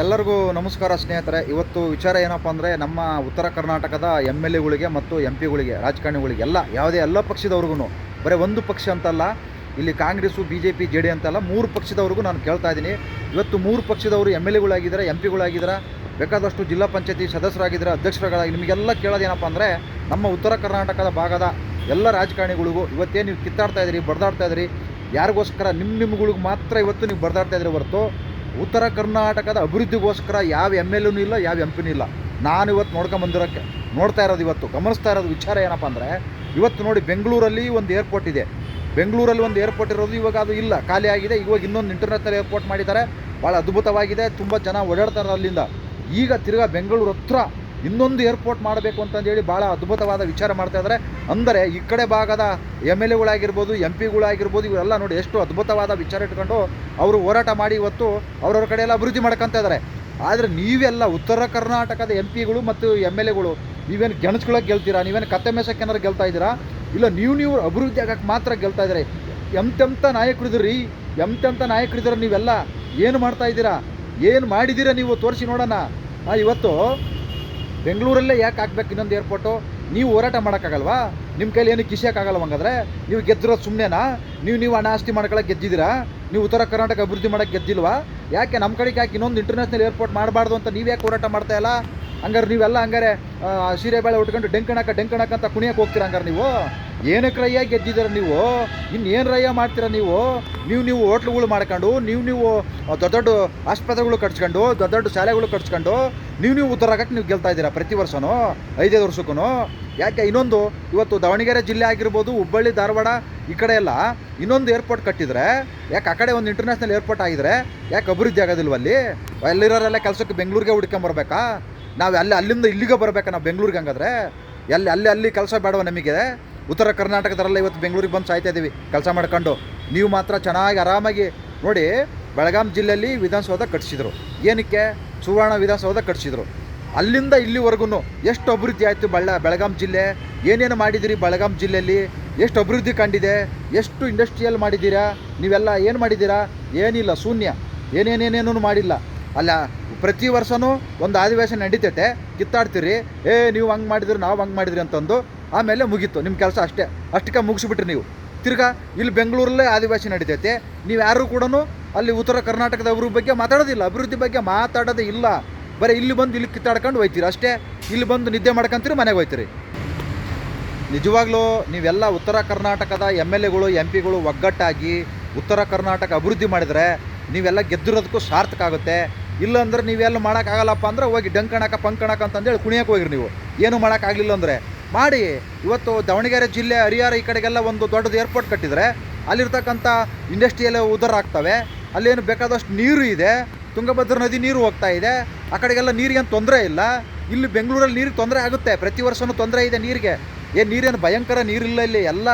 ಎಲ್ಲರಿಗೂ ನಮಸ್ಕಾರ ಸ್ನೇಹಿತರೆ. ಇವತ್ತು ವಿಚಾರ ಏನಪ್ಪ ಅಂದರೆ ನಮ್ಮ ಉತ್ತರ ಕರ್ನಾಟಕದ ಎಂ ಎಲ್ ಎಗಳಿಗೆ ಮತ್ತು ಎಂ ಪಿಗಳಿಗೆ ರಾಜಕಾರಣಿಗಳಿಗೆ ಎಲ್ಲ, ಯಾವುದೇ ಎಲ್ಲ ಪಕ್ಷದವ್ರಿಗೂ ಬರೀ ಒಂದು ಪಕ್ಷ ಅಂತಲ್ಲ, ಇಲ್ಲಿ Congress, B J P, J D ಅಂತಲ್ಲ ಮೂರು ಪಕ್ಷದವ್ರಿಗೂ ನಾನು ಕೇಳ್ತಾ ಇದ್ದೀನಿ. ಇವತ್ತು ಮೂರು ಪಕ್ಷದವರು ಎಂ ಎಲ್ ಎಗಳಾಗಿದ್ದಾರೆ, ಎಂ ಪಿಗಳಾಗಿದ್ದಾರೆ ಬೇಕಾದಷ್ಟು ಜಿಲ್ಲಾ ಪಂಚಾಯತಿ ಸದಸ್ಯರಾಗಿದ್ದಾರೆ, ಅಧ್ಯಕ್ಷರುಗಳಾಗಿ ನಿಮಗೆಲ್ಲ ಕೇಳೋದೇನಪ್ಪ ಅಂದರೆ, ನಮ್ಮ ಉತ್ತರ ಕರ್ನಾಟಕದ ಭಾಗದ ಎಲ್ಲ ರಾಜಕಾರಣಿಗಳಿಗೂ ಇವತ್ತೇನು ನೀವು ಕಿತ್ತಾಡ್ತಾ ಇದ್ದೀರಿ ಬಡ್ದಾಡ್ತಾ ಇದ್ದೀರಿ. ಯಾರಿಗೋಸ್ಕರ ನಿಮ್ಮ ನಿಮ್ಗಳಿಗೆ ಮಾತ್ರ ಇವತ್ತು ನೀವು ಬರ್ದಾಡ್ತಾ ಇದ್ದೀರಿ ಹೊರತು ಉತ್ತರ ಕರ್ನಾಟಕದ ಅಭಿವೃದ್ಧಿಗೋಸ್ಕರ ಯಾವ ಎಂ ಎಲ್ ಇಲ್ಲ, ಯಾವ ಎಂ ಪಿನೂ ಇಲ್ಲ. ನಾನು ಇವತ್ತು ನೋಡ್ಕೊಂಬಂದಿರೋಕ್ಕೆ ನೋಡ್ತಾ ಇರೋದು ಇವತ್ತು, ಗಮನಿಸ್ತಾ ಇರೋದು ವಿಚಾರ ಏನಪ್ಪ ಅಂದರೆ, ಇವತ್ತು ನೋಡಿ ಬೆಂಗಳೂರಲ್ಲಿ ಒಂದು ಏರ್ಪೋರ್ಟ್ ಇದೆ. ಬೆಂಗಳೂರಲ್ಲಿ ಒಂದು ಏರ್ಪೋರ್ಟ್ ಇರೋದು ಇವಾಗ ಅದು ಇಲ್ಲ, ಖಾಲಿ ಆಗಿದೆ. ಇವಾಗ ಇನ್ನೊಂದು ಇಂಟರ್ನ್ಯಾಷನಲ್ ಏರ್ಪೋರ್ಟ್ ಮಾಡಿದ್ದಾರೆ. ಭಾಳ ಅದ್ಭುತವಾಗಿದೆ. ತುಂಬ ಜನ ಓಡಾಡ್ತಾರೆ ಅಲ್ಲಿಂದ ಈಗ ತಿರ್ಗಾ ಬೆಂಗಳೂರು ಹತ್ರ ಇನ್ನೊಂದು ಏರ್ಪೋರ್ಟ್ ಮಾಡಬೇಕು ಅಂತಂದೇಳಿ ಭಾಳ ಅದ್ಭುತವಾದ ವಿಚಾರ ಮಾಡ್ತಾ ಇದ್ದಾರೆ. ಅಂದರೆ ಈ ಕಡೆ ಭಾಗದ ಎಂ ಎಲ್ ಎಗಳಾಗಿರ್ಬೋದು, ಎಂ ಪಿಗಳಾಗಿರ್ಬೋದು ಇವರೆಲ್ಲ ನೋಡಿ ಎಷ್ಟು ಅದ್ಭುತವಾದ ವಿಚಾರ ಇಟ್ಕೊಂಡು ಅವರು ಹೋರಾಟ ಮಾಡಿ ಇವತ್ತು ಅವ್ರವ್ರ ಕಡೆ ಎಲ್ಲ ಅಭಿವೃದ್ಧಿ ಮಾಡ್ಕೊತಾ ಇದ್ದಾರೆ. ಆದರೆ ನೀವೆಲ್ಲ ಉತ್ತರ ಕರ್ನಾಟಕದ ಎಂ ಪಿಗಳು ಮತ್ತು ಎಂ ಎಲ್ ಎಗಳು, ನೀವೇನು ಗೆಣಸ್ಕೊಳಕ್ಕೆ ಗೆಲ್ತೀರಾ? ನೀವೇನು ಕತ್ತೆ ಮೇಸಕ್ಕೆ ಏನಾರು ಗೆಲ್ತಾ ಇದ್ದೀರಾ? ಇಲ್ಲ ನೀವು ನೀವು ಅಭಿವೃದ್ಧಿ ಆಗಕ್ಕೆ ಮಾತ್ರ ಗೆಲ್ತಾ ಇದ್ದಾರೆ. ಎಂತೆಂಥ ನಾಯಕರು ಇದ್ರಿ ಎಂತೆಂಥ ನಾಯಕರು ಇದ್ದೀರ ನೀವೆಲ್ಲ ಏನು ಮಾಡ್ತಾ ಇದ್ದೀರಾ? ಏನು ಮಾಡಿದ್ದೀರಾ ನೀವು? ತೋರಿಸಿ ನೋಡೋಣ. ಇವತ್ತು ಬೆಂಗಳೂರಲ್ಲೇ ಯಾಕೆ ಹಾಕ್ಬೇಕು ಇನ್ನೊಂದು ಏರ್ಪೋರ್ಟು ನೀವು ಹೋರಾಟ ಮಾಡೋಕ್ಕಾಗಲ್ವಾ? ನಿಮ್ಮ ಕೈಲಿ ಏನು ಕಿಸಿಯೋಕ್ಕಾಗಲ್ವ ಹಂಗಾದ್ರೆ? ನೀವು ಗೆದ್ದಿರೋದು ಸುಮ್ಮನೆನಾ ನೀವು ನೀವು ಹಣ ಆಸ್ತಿ ಮಾಡ್ಕೊಳಕ್ಕೆ ಗೆದ್ದಿದ್ದೀರಾ? ನೀವು ಉತ್ತರ ಕರ್ನಾಟಕ ಅಭಿವೃದ್ಧಿ ಮಾಡೋಕ್ಕೆ ಗೆದ್ದಿಲ್ವಾ? ಯಾಕೆ ನಮ್ಮ ಕಡೆಗೆ ಯಾಕೆ ಇನ್ನೊಂದು ಇಂಟರ್ನ್ಯಾಷನಲ್ ಏರ್ಪೋರ್ಟ್ ಮಾಡಬಾರ್ದು ಅಂತ ನೀವು ಯಾಕೆ ಹೋರಾಟ ಮಾಡ್ತಾ ಇಲ್ಲ? ಹಂಗಾರೆ ನೀವೆಲ್ಲ ಹಂಗಾರೆ ಸೀರೆ ಬೇಳೆ ಉಟ್ಕೊಂಡು ಡೆಂಕಣಕ ಡೆಂಕಣಕ ಅಂತ ಕುಣಿಯಕ್ಕೆ ಹೋಗ್ತೀರಾ ಹಂಗಾರೆ ನೀವು? ಏನಕ್ಕೆ ರಯ್ಯ ಗೆದ್ದಿದ್ದೀರ ನೀವು? ಇನ್ನೇನು ರಯ್ಯ ಮಾಡ್ತೀರ ನೀವು? ನೀವು ನೀವು ಹೋಟ್ಲುಗಳು ಮಾಡ್ಕೊಂಡು, ನೀವು ನೀವು ದೊಡ್ಡ ದೊಡ್ಡ ಆಸ್ಪತ್ರೆಗಳು ಕಟ್ಸ್ಕೊಂಡು, ದೊಡ್ಡ ದೊಡ್ಡ ಶಾಲೆಗಳು ಕಟ್ಸ್ಕೊಂಡು, ನೀವು ನೀವು ಉತ್ತರ ಆಗಕ್ಕೆ ನೀವು ಗೆಲ್ತಾ ಇದ್ದೀರಾ ಪ್ರತಿ ವರ್ಷವೂ ಐದೈದು ವರ್ಷಕ್ಕೂ ಯಾಕೆ ಇನ್ನೊಂದು, ಇವತ್ತು ದಾವಣಗೆರೆ ಜಿಲ್ಲೆ ಆಗಿರ್ಬೋದು, ಹುಬ್ಬಳ್ಳಿ, ಧಾರವಾಡ ಈ ಕಡೆ ಎಲ್ಲ ಇನ್ನೊಂದು ಏರ್ಪೋರ್ಟ್ ಕಟ್ಟಿದ್ರೆ, ಯಾಕೆ ಆ ಕಡೆ ಒಂದು ಇಂಟರ್ನ್ಯಾಷನಲ್ ಏರ್ಪೋರ್ಟ್ ಆಗಿದ್ರೆ, ಯಾಕೆ ಅಭಿವೃದ್ಧಿ ಆಗೋದಿಲ್ವಲ್ಲಿ? ಅಲ್ಲಿರೋರೆಲ್ಲ ಕೆಲಸಕ್ಕೆ ಬೆಂಗಳೂರಿಗೆ ಹುಡ್ಕೊಂಬರ್ಬೇಕಾ? ನಾವು ಅಲ್ಲಿ ಅಲ್ಲಿಂದ ಇಲ್ಲಿಗೆ ಬರಬೇಕಾ ನಾವು ಬೆಂಗಳೂರಿಗೆ ಹಂಗಾದ್ರೆ. ಎಲ್ಲಿ ಅಲ್ಲಿ ಅಲ್ಲಿ ಕೆಲಸ ಬೇಡವ ನಮಗೆ? ಉತ್ತರ ಕರ್ನಾಟಕದಲ್ಲ ಇವತ್ತು ಬೆಂಗಳೂರಿಗೆ ಬಂದು ಸಾಯ್ತಾ ಇದ್ದೀವಿ ಕೆಲಸ ಮಾಡ್ಕೊಂಡು. ನೀವು ಮಾತ್ರ ಚೆನ್ನಾಗಿ ಆರಾಮಾಗಿ ನೋಡಿ ಬೆಳಗಾಂ ಜಿಲ್ಲೆಯಲ್ಲಿ ವಿಧಾನಸೌಧ ಕಟ್ಟಿಸಿದ್ರು ಏನಕ್ಕೆ? ಸುವರ್ಣ ವಿಧಾನಸೌಧ ಕಟ್ಟಿಸಿದ್ರು ಅಲ್ಲಿಂದ ಇಲ್ಲಿವರೆಗೂ ಎಷ್ಟು ಅಭಿವೃದ್ಧಿ ಆಯಿತು ಬಳ್ಳ ಬೆಳಗಾಂ ಜಿಲ್ಲೆ? ಏನೇನು ಮಾಡಿದ್ದೀರಿ ಬೆಳಗಾಂ ಜಿಲ್ಲೆಯಲ್ಲಿ? ಎಷ್ಟು ಅಭಿವೃದ್ಧಿ ಕಂಡಿದೆ? ಎಷ್ಟು ಇಂಡಸ್ಟ್ರಿಯಲ್ ಮಾಡಿದ್ದೀರಾ? ನೀವೆಲ್ಲ ಏನು ಮಾಡಿದ್ದೀರಾ? ಏನಿಲ್ಲ, ಶೂನ್ಯ. ಏನೇನೇನೇನೂ ಮಾಡಿಲ್ಲ. ಅಲ್ಲ ಪ್ರತಿ ವರ್ಷವೂ ಒಂದು ಅಧಿವೇಶನ ನಡೀತೈತೆ, ಕಿತ್ತಾಡ್ತೀರಿ. ಏ, ನೀವು ಹಂಗೆ ಮಾಡಿದ್ರಿ, ನಾವು ಹಂಗೆ ಮಾಡಿದ್ರಿ ಅಂತಂದು ಆಮೇಲೆ ಮುಗೀತು. ನಿಮ್ಮ ಕೆಲಸ ಅಷ್ಟೇ. ಅಷ್ಟಕ್ಕೆ ಮುಗಿಸ್ಬಿಟ್ರಿ ನೀವು. ತಿರ್ಗಾ ಇಲ್ಲಿ ಬೆಂಗಳೂರಲ್ಲೇ ಆದಿವಾಸಿ ನಡೀತೈತೆ. ನೀವು ಯಾರೂ ಕೂಡ ಅಲ್ಲಿ ಉತ್ತರ ಕರ್ನಾಟಕದ ಅಭಿವೃದ್ಧಿ ಬಗ್ಗೆ ಮಾತಾಡೋದಿಲ್ಲ, ಅಭಿವೃದ್ಧಿ ಬಗ್ಗೆ ಮಾತಾಡೋದೇ ಇಲ್ಲ. ಬರೀ ಇಲ್ಲಿ ಬಂದು ಇಲ್ಲಿ ಕಿತ್ತಾಡ್ಕೊಂಡು ಹೋಯ್ತೀರಿ ಅಷ್ಟೇ. ಇಲ್ಲಿ ಬಂದು ನಿದ್ದೆ ಮಾಡ್ಕೊಂತೀರಿ, ಮನೆಗೆ ಹೋಯ್ತೀರಿ. ನಿಜವಾಗ್ಲೂ ನೀವೆಲ್ಲ ಉತ್ತರ ಕರ್ನಾಟಕದ ಎಂ ಎಲ್ ಎಗಳು, ಎಂ ಪಿಗಳು ಒಗ್ಗಟ್ಟಾಗಿ ಉತ್ತರ ಕರ್ನಾಟಕ ಅಭಿವೃದ್ಧಿ ಮಾಡಿದರೆ ನೀವೆಲ್ಲ ಗೆದ್ದಿರೋದಕ್ಕೂ ಸಾರ್ಥಕ ಆಗುತ್ತೆ. ಇಲ್ಲಾಂದ್ರೆ ನೀವೆಲ್ಲ ಮಾಡೋಕ್ಕಾಗಲ್ಲಪ್ಪ ಅಂದ್ರೆ ಹೋಗಿ ಡಂಕಣಕ ಪಂಕಣಕ ಅಂತಂದೇಳಿ ಕುಣಿಯಕ್ಕೆ ಹೋಗಿರಿ ನೀವು. ಏನು ಮಾಡೋಕ್ಕಾಗಲಿಲ್ಲ ಅಂದರೆ. ಮಾಡಿ, ಇವತ್ತು ದಾವಣಗೆರೆ ಜಿಲ್ಲೆ ಹರಿಹರ ಈ ಕಡೆಗೆಲ್ಲ ಒಂದು ದೊಡ್ಡದು ಏರ್ಪೋರ್ಟ್ ಕಟ್ಟಿದರೆ, ಅಲ್ಲಿರ್ತಕ್ಕಂಥ ಇಂಡಸ್ಟ್ರಿಯಲ್ಲೇ ಉದರ ಆಗ್ತವೆ. ಅಲ್ಲೇನು ಬೇಕಾದಷ್ಟು ನೀರು ಇದೆ. ತುಂಗಭದ್ರ ನದಿ ನೀರು ಹೋಗ್ತಾ ಇದೆ. ಆ ಕಡೆಗೆಲ್ಲ ನೀರಿಗೇನು ತೊಂದರೆ ಇಲ್ಲ. ಇಲ್ಲಿ ಬೆಂಗಳೂರಲ್ಲಿ ನೀರಿಗೆ ತೊಂದರೆ ಆಗುತ್ತೆ. ಪ್ರತಿ ವರ್ಷವೂ ತೊಂದರೆ ಇದೆ ನೀರಿಗೆ. ಏನು ನೀರೇನು ಭಯಂಕರ ನೀರಿಲ್ಲ ಇಲ್ಲಿ. ಎಲ್ಲ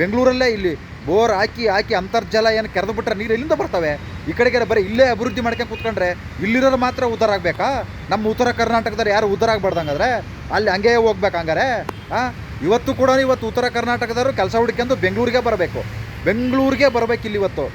ಬೆಂಗಳೂರಲ್ಲೇ ಇಲ್ಲಿ. ಬೋರ್ ಹಾಕಿ ಹಾಕಿ ಅಂತರ್ಜಲ ಏನು ಕೆರೆದು ಬಿಟ್ರೆ ನೀರು ಎಲ್ಲಿಂದ ಬರ್ತವೆ? ಈ ಕಡೆಗೆ ಬರೀ ಇಲ್ಲೇ ಅಭಿವೃದ್ಧಿ ಮಾಡ್ಕೊಂಡು ಕೂತ್ಕೊಂಡ್ರೆ ಇಲ್ಲಿರೋರು ಮಾತ್ರ ಉದ್ಧಾರ ಆಗಬೇಕಾ? ನಮ್ಮ ಉತ್ತರ ಕರ್ನಾಟಕದವ್ರು ಯಾರು ಉದ್ಧಾರ ಆಗ್ಬಾರ್ದಂಗಾದ್ರೆ ಅಲ್ಲಿ ಹಂಗೆ ಹೋಗ್ಬೇಕು ಹಂಗಾರೆ? ಹಾಂ ಇವತ್ತು ಕೂಡ ಇವತ್ತು ಉತ್ತರ ಕರ್ನಾಟಕದವರು ಕೆಲಸ ಹುಡುಕೊಂಡು ಬೆಂಗಳೂರಿಗೆ ಬರಬೇಕು. ಬೆಂಗಳೂರಿಗೆ ಬರಬೇಕು ಇಲ್ಲಿ ಇವತ್ತು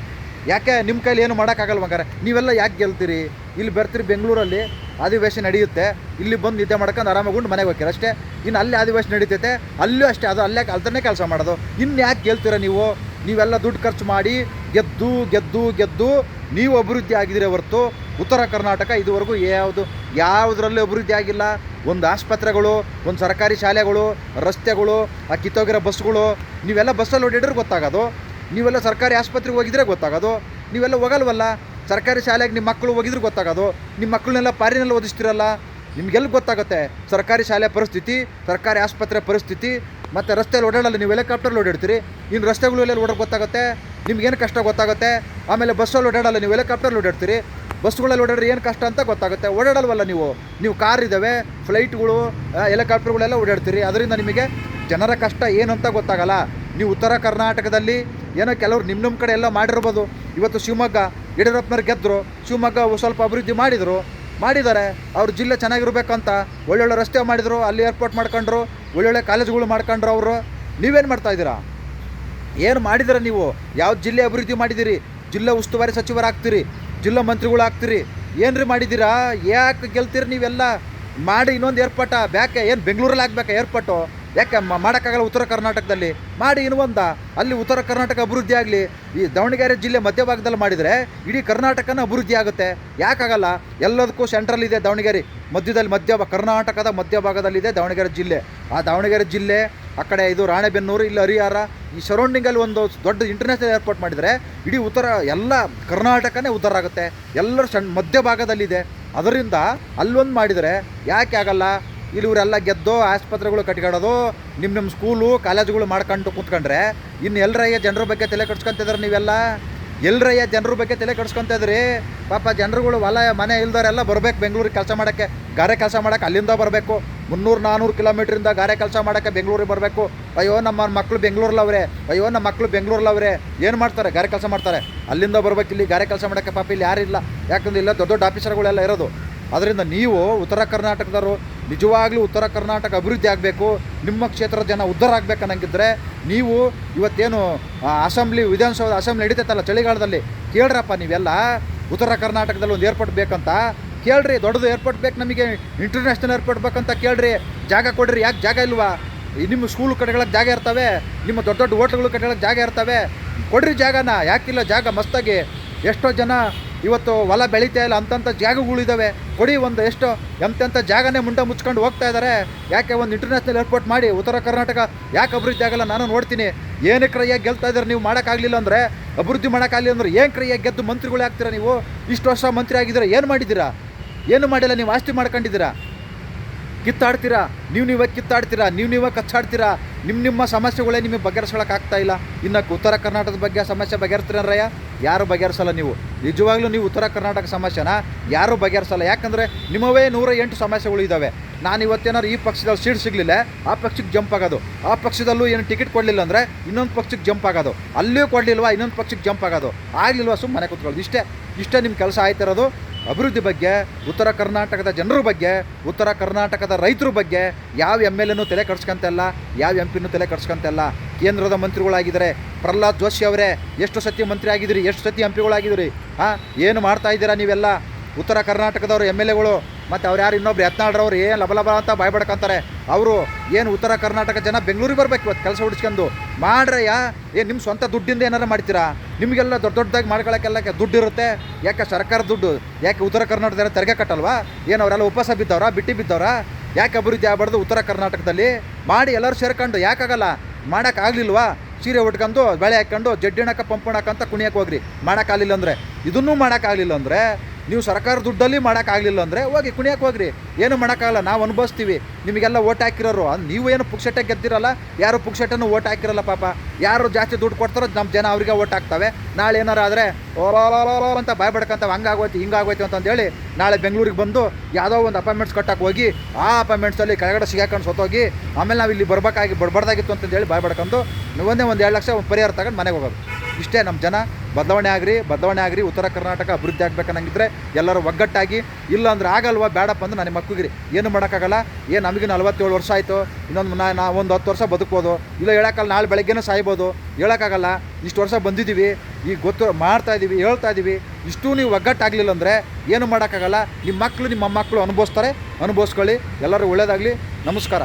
ಯಾಕೆ? ನಿಮ್ಮ ಕೈಲಿ ಏನು ಮಾಡೋಕ್ಕಾಗಲ್ಲ ಹಂಗಾರೆ? ನೀವೆಲ್ಲ ಯಾಕೆ ಗೆಲ್ತೀರಿ? ಇಲ್ಲಿ ಬರ್ತೀರಿ ಬೆಂಗಳೂರಲ್ಲಿ ಅಧಿವೇಶನ ನಡೆಯುತ್ತೆ. ಇಲ್ಲಿ ಬಂದು ನಿದ್ದೆ ಮಾಡ್ಕೊಂಡು ಆರಾಮಾಗಿ ಮನೆಗೆ ಹೋಗ್ತೀರ ಅಷ್ಟೇ? ಇನ್ನು ಅಲ್ಲಿ ಅಧಿವೇಶನ ನಡೀತೈತೆ. ಅಲ್ಲೂ ಅಷ್ಟೇ. ಅದು ಅಲ್ಲೇ ಅಲ್ತನೇ ಕೆಲಸ ಮಾಡೋದು. ಇನ್ನು ಯಾಕೆ ಗೆಲ್ತೀರ ನೀವು? ನೀವೆಲ್ಲ ದುಡ್ಡು ಖರ್ಚು ಮಾಡಿ ಗೆದ್ದು ಗೆದ್ದು ಗೆದ್ದು ನೀವು ಅಭಿವೃದ್ಧಿ ಆಗಿದ್ದೀರಿ ಹೊರತು ಉತ್ತರ ಕರ್ನಾಟಕ ಇದುವರೆಗೂ ಯಾವುದು, ಯಾವುದರಲ್ಲೂ ಅಭಿವೃದ್ಧಿ ಆಗಿಲ್ಲ. ಒಂದು ಆಸ್ಪತ್ರೆಗಳು, ಒಂದು ಸರ್ಕಾರಿ ಶಾಲೆಗಳು, ರಸ್ತೆಗಳು, ಆ ಕಿತ್ತೋಗಿರೋ ಬಸ್ಗಳು ನೀವೆಲ್ಲ ಬಸ್ಸಲ್ಲಿ ಓಡಾಡಿದ್ರೆ ಗೊತ್ತಾಗೋದು. ನೀವೆಲ್ಲ ಸರ್ಕಾರಿ ಆಸ್ಪತ್ರೆಗೆ ಹೋಗಿದ್ರೆ ಗೊತ್ತಾಗೋದು. ನೀವೆಲ್ಲ ಹೋಗಲ್ವಲ್ಲ? ಸರ್ಕಾರಿ ಶಾಲೆಗೆ ನಿಮ್ಮ ಮಕ್ಕಳು ಹೋಗಿದ್ರೆ ಗೊತ್ತಾಗೋದು. ನಿಮ್ಮ ಮಕ್ಕಳನ್ನೆಲ್ಲ ಪಾರಿನಲ್ಲಿ ಓದಿಸ್ತಿರಲ್ಲ? ನಿಮ್ಗೆಲ್ಲಿ ಗೊತ್ತಾಗುತ್ತೆ? ಸರ್ಕಾರಿ ಶಾಲೆ ಪರಿಸ್ಥಿತಿ, ಸರ್ಕಾರಿ ಆಸ್ಪತ್ರೆ ಪರಿಸ್ಥಿತಿ ಮತ್ತು ರಸ್ತೆಯಲ್ಲಿ ಓಡಾಡಲ್ಲ, ನೀವು ಹೆಲಿಕಾಪ್ಟರ್ಲಿ ಓಡಾಡ್ತೀರಿ. ಇನ್ನು ರಸ್ತೆಗಳಲ್ಲಿ ಓಡೋಕೆ ಗೊತ್ತಾಗುತ್ತೆ? ನಿಮ್ಗೇನು ಕಷ್ಟ ಗೊತ್ತಾಗುತ್ತೆ? ಆಮೇಲೆ ಬಸ್ಸಲ್ಲಿ ಓಡಾಡಲ್ಲ, ನೀವು ಹೆಲಿಕಾಪ್ಟರ್ಲಿ ಓಡಾಡ್ತೀರಿ. ಬಸ್ಗಳಲ್ಲಿ ಓಡಾಡ್ರೆ ಏನು ಕಷ್ಟ ಅಂತ ಗೊತ್ತಾಗುತ್ತೆ. ಓಡಾಡಲ್ವಲ್ಲ ನೀವು? ನೀವು ಕಾರ್ ಇದ್ದಾವೆ ಫ್ಲೈಟ್ಗಳು ಹೆಲಿಕಾಪ್ಟರ್ಗಳೆಲ್ಲ ಓಡಾಡ್ತೀರಿ. ಅದರಿಂದ ನಿಮಗೆ ಜನರ ಕಷ್ಟ ಏನು ಅಂತ ಗೊತ್ತಾಗಲ್ಲ. ನೀವು ಉತ್ತರ ಕರ್ನಾಟಕದಲ್ಲಿ ಏನೋ ಕೆಲವರು ನಿಮ್ಮ ನಿಮ್ಮ ಕಡೆ ಎಲ್ಲ ಮಾಡಿರ್ಬೋದು. ಇವತ್ತು ಶಿವಮೊಗ್ಗ ಯಡಿಯೂರಪ್ಪನವ್ರು ಗೆದ್ದರು ಶಿವಮೊಗ್ಗ ಸ್ವಲ್ಪ ಅಭಿವೃದ್ಧಿ ಮಾಡಿದರು. ಮಾಡಿದ್ದಾರೆ, ಅವ್ರ ಜಿಲ್ಲೆ ಚೆನ್ನಾಗಿರ್ಬೇಕಂತ ಒಳ್ಳೊಳ್ಳೆ ರಸ್ತೆ ಮಾಡಿದರು, ಅಲ್ಲಿ ಏರ್ಪೋರ್ಟ್ ಮಾಡ್ಕೊಂಡ್ರು, ಒಳ್ಳೊಳ್ಳೆ ಕಾಲೇಜುಗಳು ಮಾಡ್ಕೊಂಡ್ರು ಅವರು. ನೀವೇನು ಮಾಡ್ತಾ ಇದ್ದೀರಾ? ಏನು ಮಾಡಿದಿರ ನೀವು? ಯಾವ ಜಿಲ್ಲೆ ಅಭಿವೃದ್ಧಿ ಮಾಡಿದ್ದೀರಿ? ಜಿಲ್ಲಾ ಉಸ್ತುವಾರಿ ಸಚಿವರಾಗ್ತೀರಿ? ಜಿಲ್ಲಾ ಮಂತ್ರಿಗಳು ಆಗ್ತೀರಿ ಏನ್ರಿ ಮಾಡಿದ್ದೀರಾ? ಯಾಕೆ ಗೆಲ್ತೀರಿ ನೀವೆಲ್ಲ? ಮಾಡಿ ಇನ್ನೊಂದು ಏರ್ಪಾಟ ಬ್ಯಾಕೆ ಏನು ಬೆಂಗಳೂರಲ್ಲಿ ಆಗ್ಬೇಕಾ ಏರ್ಪಟ್ಟು ಯಾಕೆ ಮಾಡೋಕ್ಕಾಗಲ್ಲ ಉತ್ತರ ಕರ್ನಾಟಕದಲ್ಲಿ? ಮಾಡಿ ಇನ್ನೊಂದ ಅಲ್ಲಿ ಉತ್ತರ ಕರ್ನಾಟಕ ಅಭಿವೃದ್ಧಿ ಆಗಲಿ. ಈ ದಾವಣಗೆರೆ ಜಿಲ್ಲೆ ಮಧ್ಯಭಾಗದಲ್ಲಿ ಮಾಡಿದರೆ ಇಡೀ ಕರ್ನಾಟಕನ ಅಭಿವೃದ್ಧಿ ಆಗುತ್ತೆ. ಯಾಕಾಗಲ್ಲ? ಎಲ್ಲದಕ್ಕೂ ಸೆಂಟ್ರಲ್ ಇದೆ ದಾವಣಗೆರೆ. ಮಧ್ಯದಲ್ಲಿ ಮಧ್ಯ ಕರ್ನಾಟಕದ ಮಧ್ಯಭಾಗದಲ್ಲಿದೆ ದಾವಣಗೆರೆ ಜಿಲ್ಲೆ. ಆ ದಾವಣಗೆರೆ ಜಿಲ್ಲೆ, ಆ ಕಡೆ ಇದು ರಾಣೆಬೆನ್ನೂರು, ಇಲ್ಲಿ ಹರಿಹರ, ಈ ಸರೌಂಡಿಂಗಲ್ಲಿ ಒಂದು ದೊಡ್ಡ ಇಂಟರ್ನ್ಯಾಷನಲ್ ಏರ್ಪೋರ್ಟ್ ಮಾಡಿದರೆ ಇಡೀ ಉತ್ತರ, ಎಲ್ಲ ಕರ್ನಾಟಕನೇ ಉದ್ಧಾರ ಆಗುತ್ತೆ. ಎಲ್ಲರೂ ಸಣ್ಣ ಮಧ್ಯಭಾಗದಲ್ಲಿದೆ ಅದರಿಂದ ಅಲ್ಲೊಂದು ಮಾಡಿದರೆ ಯಾಕೆ ಆಗಲ್ಲ? ಇಲ್ಲಿ ಇವರೆಲ್ಲ ಗೆದ್ದು ಆಸ್ಪತ್ರೆಗಳು ಕಟ್ಕೊಳ್ಳೋದು ನಿಮ್ಮ ನಿಮ್ಮ ಸ್ಕೂಲು ಕಾಲೇಜುಗಳು ಮಾಡ್ಕೊಂಡು ಕೂತ್ಕೊಂಡ್ರೆ, ಇನ್ನು ಎಲ್ಲರಯ್ಯ ಜನರ ಬಗ್ಗೆ ತಲೆ ಕೆಡ್ಸ್ಕೊಂತಿದಾರೆ ನೀವೆಲ್ಲ? ಎಲ್ಲರಯ್ಯ ಜನರ ಬಗ್ಗೆ ತಲೆ ಕೆಡ್ಸ್ಕೊಂತ ಇದ್ರಿ ಪಾಪ ಜನರುಗಳು ಹೊಲ ಮನೆ ಇಲ್ದವರೆಲ್ಲ ಬರಬೇಕು ಬೆಂಗಳೂರಿಗೆ ಕೆಲಸ ಮಾಡೋಕ್ಕೆ, ಗಾರೆ ಕೆಲಸ ಮಾಡೋಕ್ಕೆ ಅಲ್ಲಿಂದ ಬರಬೇಕು. ಮುನ್ನೂರು ನಾನ್ನೂರು ಕಿಲೋಮೀಟ್ರಿಂದ ಗಾರೆ ಕೆಲಸ ಮಾಡೋಕ್ಕೆ ಬೆಂಗಳೂರಿಗೆ ಬರಬೇಕು. ಅಯ್ಯೋ, ನಮ್ಮ ಮಕ್ಕಳು ಬೆಂಗಳೂರಲ್ಲವ್ರೆ. ಅಯ್ಯೋ, ನಮ್ಮ ಮಕ್ಕಳು ಬೆಂಗಳೂರಲ್ಲವ್ರೆ. ಏನು ಮಾಡ್ತಾರೆ? ಗಾರೆ ಕೆಲಸ ಮಾಡ್ತಾರೆ. ಅಲ್ಲಿಂದ ಬರಬೇಕು, ಇಲ್ಲಿ ಗಾರೆ ಕೆಲಸ ಮಾಡೋಕ್ಕೆ ಪಾಪ ಇಲ್ಲಿ ಯಾರಿಲ್ಲ. ಯಾಕಂದ್ರೆ ಇಲ್ಲ ದೊಡ್ಡ ದೊಡ್ಡ ಆಫೀಸರ್ಗಳೆಲ್ಲ ಇರೋದು. ಅದರಿಂದ ನೀವು ಉತ್ತರ ಕರ್ನಾಟಕದವರು ನಿಜವಾಗ್ಲೂ ಉತ್ತರ ಕರ್ನಾಟಕ ಅಭಿವೃದ್ಧಿ ಆಗಬೇಕು, ನಿಮ್ಮ ಕ್ಷೇತ್ರದ ಜನ ಉದ್ಧಾರ ಆಗಬೇಕು ಅನ್ನಂಗಿದ್ರೆ ನೀವು ಇವತ್ತೇನು ಅಸೆಂಬ್ಲಿ, ವಿಧಾನಸೌಧ ಅಸೆಂಬ್ಲಿ ನಡೀತೈತಲ್ಲ ಚಳಿಗಾಲದಲ್ಲಿ? ಕೇಳ್ರಪ್ಪ ನೀವೆಲ್ಲ, ಉತ್ತರ ಕರ್ನಾಟಕದಲ್ಲಿ ಒಂದು ಏರ್ಪೋರ್ಟ್ ಬೇಕಂತ? ಕೇಳ್ರಿ, ದೊಡ್ಡದು ಏರ್ಪೋರ್ಟ್ ಬೇಕು ನಮಗೆ ಇಂಟರ್ನ್ಯಾಷನಲ್ ಏರ್ಪೋರ್ಟ್ ಬೇಕಂತ ಕೇಳ್ರಿ. ಜಾಗ ಕೊಡ್ರಿ, ಯಾಕೆ ಜಾಗ ಇಲ್ವಾ? ನಿಮ್ಮ ಸ್ಕೂಲ್ ಕಡೆಗಳಿಗೆ ಜಾಗ ಇರ್ತವೆ, ನಿಮ್ಮ ದೊಡ್ಡ ದೊಡ್ಡ ಹೋಟ್ಲ್ಗಳ ಕಡೆಗಳಿಗೆ ಜಾಗ ಇರ್ತವೆ. ಕೊಡ್ರಿ ಜಾಗನ, ಯಾಕಿಲ್ಲ ಜಾಗ ಮಸ್ತಾಗಿ. ಎಷ್ಟೋ ಜನ ಇವತ್ತು ಹೊಲ ಬೆಳೀತಾ ಇಲ್ಲ ಅಂತಂಥ ಜಾಗಗಳಿದ್ದಾವೆ ಕೊಡಿ ಒಂದು ಎಷ್ಟು ಎಂತೆಂಥ ಜಾಗನೇ ಮುಂಡ ಮುಚ್ಕೊಂಡು ಹೋಗ್ತಾ ಇದ್ದಾರೆ ಯಾಕೆ ಒಂದು ಇಂಟರ್ನ್ಯಾಷನಲ್ ಏರ್ಪೋರ್ಟ್ ಮಾಡಿ, ಉತ್ತರ ಕರ್ನಾಟಕ ಯಾಕೆ ಅಭಿವೃದ್ಧಿ ಆಗಲ್ಲ? ನಾನು ನೋಡ್ತೀನಿ. ಏನು ಕ್ರೈಯಾಗಿ ಗೆಲ್ತಾ ಇದ್ದಾರೆ ನೀವು ಮಾಡೋಕ್ಕಾಗಲಿಲ್ಲ ಅಂದರೆ, ಅಭಿವೃದ್ಧಿ ಮಾಡೋಕ್ಕಾಗಲಿಲ್ಲ ಅಂದ್ರೆ ಏನು ಕ್ರೈಯಾಗಿ ಗೆದ್ದು ಮಂತ್ರಿಗಳೇ ಆಗ್ತೀರಾ ನೀವು? ಇಷ್ಟು ವರ್ಷ ಮಂತ್ರಿ ಆಗಿದ್ದೀರಾ, ಏನು ಮಾಡಿದ್ದೀರಾ? ಏನು ಮಾಡಿಲ್ಲ, ನೀವು ಆಸ್ತಿ ಮಾಡ್ಕೊಂಡಿದ್ದೀರಾ? ಕಿತ್ತಾಡ್ತೀರಾ? ನೀವು ನೀವೇ ಕಿತ್ತಾಡ್ತೀರಾ? ನೀವು ನೀವೇ ಕಚ್ಚಾಡ್ತೀರಾ? ನಿಮ್ಮ ನಿಮ್ಮ ಸಮಸ್ಯೆಗಳೇ ನಿಮಗೆ ಬಗೆಹರಿಸ್ಕೊಳಕ್ಕೆ ಆಗ್ತಾ ಇಲ್ಲ. ಇನ್ನು ಉತ್ತರ ಕರ್ನಾಟಕದ ಬಗ್ಗೆ ಸಮಸ್ಯೆ ಬಗೆಹರಿಸ್ತೀರಯ್ಯ ಯಾರು ಬಗೆಹರಿಸಲ್ಲ ನೀವು. ನಿಜವಾಗ್ಲೂ ನೀವು ಉತ್ತರ ಕರ್ನಾಟಕ ಸಮಸ್ಯೆನ? ಯಾರೂ ಬಗೆಹರಿಸಲ್ಲ. ಯಾಕಂದರೆ ನಿಮ್ಮವೇ ನೂರ ಎಂಟು ಸಮಸ್ಯೆಗಳು ಇದ್ದಾವೆ ನಾನು ಇವತ್ತೇನಾದ್ರು ಈ ಪಕ್ಷದಲ್ಲಿ ಸೀಟ್ ಸಿಗಲಿಲ್ಲ, ಆ ಪಕ್ಷಕ್ಕೆ ಜಂಪ್ ಆಗೋದು. ಆ ಪಕ್ಷದಲ್ಲೂ ಏನು ಟಿಕೆಟ್ ಕೊಡಲಿಲ್ಲ ಅಂದರೆ ಇನ್ನೊಂದು ಪಕ್ಷಕ್ಕೆ ಜಂಪ್ ಆಗೋದು. ಅಲ್ಲಿಯೂ ಕೊಡಲಿಲ್ವಾ? ಇನ್ನೊಂದು ಪಕ್ಷಕ್ಕೆ ಜಂಪ್ ಆಗೋದು. ಆಗಲಿಲ್ವಾ ಸುಮ್ಮನೆ ಮನೆ ಕೂತ್ಕೊಳ್ಳೋದು? ಇಷ್ಟೇ. ಇಷ್ಟೇ ನಿಮ್ಮ ಕೆಲಸ ಆಯ್ತಿರೋದು ಅಭಿವೃದ್ಧಿ ಬಗ್ಗೆ, ಉತ್ತರ ಕರ್ನಾಟಕದ ಜನರ ಬಗ್ಗೆ, ಉತ್ತರ ಕರ್ನಾಟಕದ ರೈತರ ಬಗ್ಗೆ ಯಾವ ಎಂ ಎಲ್ ಎನೂ ತಲೆ ಕೆಡ್ಸ್ಕೊಂತಲ್ಲ ಯಾವ ಎಂ ಪಿನೂ ತಲೆ ಕೆಡ್ಸ್ಕೊಂತಲ್ಲ ಕೇಂದ್ರದ ಮಂತ್ರಿಗಳಾಗಿದ್ದಾರೆ. ಪ್ರಹ್ಲಾದ್ ಜೋಶಿ ಅವರೇ, ಎಷ್ಟು ಸತಿ ಮಂತ್ರಿ ಆಗಿದ್ದೀರಿ, ಎಷ್ಟು ಸತಿ ಎಂ ಪಿಗಳಾಗಿದ್ದೀರಿ ಹಾಂ, ಏನು ಮಾಡ್ತಾ ಇದ್ದೀರಾ ನೀವೆಲ್ಲ? ಉತ್ತರ ಕರ್ನಾಟಕದವರು ಎಂ ಎಲ್ ಎಗಳು ಮತ್ತು ಅವ್ರು ಯಾರು ಇನ್ನೊಬ್ರು ಯತ್ನಾಳ್ರವ್ರು, ಏನು ಲಬಲಬ ಲಬ ಅಂತ ಬಾಯ್ ಬಡ್ಕೊಂತಾರೆ ಅವರು ಏನು ಉತ್ತರ ಕರ್ನಾಟಕ ಜನ ಬೆಂಗಳೂರಿಗೆ ಬರಬೇಕು ಇವತ್ತು ಕೆಲಸ ಹುಡ್ಸ್ಕೊಂಡು. ಮಾಡ್ರಯ್ಯ ಏನು ನಿಮ್ಮ ಸ್ವಂತ ದುಡ್ಡಿಂದ ಏನಾರು ಮಾಡ್ತೀರಾ? ನಿಮಗೆಲ್ಲ ದೊಡ್ಡ ದೊಡ್ಡದಾಗಿ ಮಾಡ್ಕೊಳ್ಳೋಕ್ಕೆಲ್ಲ ದುಡ್ಡು ಇರುತ್ತೆ ಯಾಕೆ ಸರ್ಕಾರ ದುಡ್ಡು? ಯಾಕೆ ಉತ್ತರ ಕರ್ನಾಟಕದ ತೆರಿಗೆ ಕಟ್ಟಲ್ವಾ? ಏನು ಅವರೆಲ್ಲ ಉಪವಾಸ ಬಿದ್ದವ್ರಾ? ಬಿಟ್ಟು ಬಿದ್ದವ್ರಾ? ಯಾಕೆ ಅಭಿವೃದ್ಧಿ ಆಗಬಾರ್ದು ಉತ್ತರ ಕರ್ನಾಟಕದಲ್ಲಿ? ಮಾಡಿ ಎಲ್ಲರೂ ಸೇರ್ಕೊಂಡು ಯಾಕಾಗಲ್ಲ? ಮಾಡೋಕ್ಕಾಗಲಿಲ್ವಾ? ಸೀರೆ ಉಟ್ಕೊಂಡು, ಬೆಳೆ ಹಾಕ್ಕೊಂಡು ಜಡ್ಡಿಣಕ ಪಂಪಣಕ ಅಂತ ಕುಣಿಯಕ್ಕೆ ಹೋಗ್ರಿ. ಮಾಡೋಕ್ಕಾಗಲಿಲ್ಲ ಅಂದರೆ. ಇದನ್ನೂ ಮಾಡೋಕ್ಕಾಗಲಿಲ್ಲ ಅಂದರೆ ನೀವು ಸರ್ಕಾರ ದುಡ್ಡಲ್ಲಿ ಮಾಡೋಕ್ಕಾಗಲಿಲ್ಲ ಅಂದರೆ ಹೋಗಿ ಕುಣಿಯಕ್ಕೆ ಹೋಗ್ರಿ. ಏನು ಮಾಡೋಕ್ಕಾಗಲ್ಲ, ನಾವು ಅನುಭವಿಸ್ತೀವಿ. ನಿಮಗೆಲ್ಲ ಓಟ್ ಹಾಕಿರೋರು. ನೀವು ಏನು ಪುಕ್ಷಟೆ ಗೆದ್ದಿರಲ್ಲ, ಯಾರು ಪುಕ್ಷಟನ್ನು ಓಟ್ ಹಾಕಿರಲ್ಲ ಪಾಪ. ಯಾರು ಜಾಸ್ತಿ ದುಡ್ಡು ಕೊಡ್ತಾರೋ ನಮ್ಮ ಜನ ಅವರಿಗೆ ಓಟ್ ಹಾಕ್ತವೆ. ನಾಳೆ ಏನಾರು ಆದರೆ ಓಲೋ ಅಂತ ಬಡ್ಕಂತ ಹಂಗಾಗೋಯ್ತು ಹಿಂಗಾಗೋಯ್ತು ಅಂತಂದೇಳಿ ನಾಳೆ ಬೆಂಗಳೂರಿಗೆ ಬಂದು ಯಾವುದೋ ಒಂದು ಅಪಾಯಿಂಟ್ಮೆಂಟ್ಸ್ ಕಟ್ಟಕ್ಕೆ ಹೋಗಿ, ಆ ಅಪಾಯಿಂಟ್ಮೆಂಟ್ಸಲ್ಲಿ ಕೆಳಗಡೆ ಸಿಗಾಕೊಂಡು ಸೊತ್ತೋಗಿ, ಆಮೇಲೆ ನಾವು ಇಲ್ಲಿ ಬರ್ಬೇಕಾಗಿ ಬಡಬಾರ್ದಾಗಿತ್ತು ಅಂತಂದೇಳಿ ಹೇಳಿ ಒಂದೇ ಒಂದು ಎರಡು ಲಕ್ಷ ಒಂದು ಪರಿಹಾರ ತಗೊಂಡು ಮನೆಗೆ ಹೋಗೋದು. ಇಷ್ಟೇ ನಮ್ಮ ಜನ. ಬದಲಾವಣೆ ಆಗ್ರಿ ಬದಲಾವಣೆ ಆಗ್ರಿ, ಉತ್ತರ ಕರ್ನಾಟಕ ಅಭಿವೃದ್ಧಿ ಆಗ್ಬೇಕನ್ನಂಗಿದ್ರೆ ಎಲ್ಲರೂ ಒಗ್ಗಟ್ಟಾಗಿ ಇಲ್ಲ ಅಂದ್ರೆ ಆಗಲ್ವಾ ಬೇಡಪ್ಪ ಅಂದ್ರೆ ನನಗೆ ಮಕ್ಕಳಿಗೆ ಏನು ಮಾಡೋಕ್ಕಾಗಲ್ಲ ಏನು ನಮಗೆ ನಲ್ವತ್ತೇಳು ವರ್ಷ ಆಯಿತು, ಇನ್ನೊಂದು ನಾ ನಾ ಒಂದು ಹತ್ತು ವರ್ಷ ಬದುಕ್ಬೋದು, ಇಲ್ಲ ಹೇಳೋಕ್ಕಲ್ಲ ನಾಳೆ ಬೆಳಗ್ಗೆನೂ ಸಾಯ್ಬೋದು, ಹೇಳೋಕ್ಕಾಗಲ್ಲ, ಇಷ್ಟು ವರ್ಷ ಬಂದಿದ್ದೀವಿ ಈಗ ಗೊತ್ತು, ಮಾಡ್ತಾ ಇದ್ದೀವಿ ಹೇಳ್ತಾ ಇದ್ದೀವಿ ಇಷ್ಟು ನೀವು ಒಗ್ಗಟ್ಟಾಗಲಿಲ್ಲ ಅಂದರೆ ಏನು ಮಾಡೋಕ್ಕಾಗಲ್ಲ ನಿಮ್ಮ ಮಕ್ಕಳು ನಿಮ್ಮ ಮೊಮ್ಮಕ್ಕಳು ಅನುಭವಿಸ್ತಾರೆ, ಅನುಭವಿಸ್ಕೊಳ್ಳಿ, ಎಲ್ಲರೂ ಒಳ್ಳೇದಾಗಲಿ, ನಮಸ್ಕಾರ.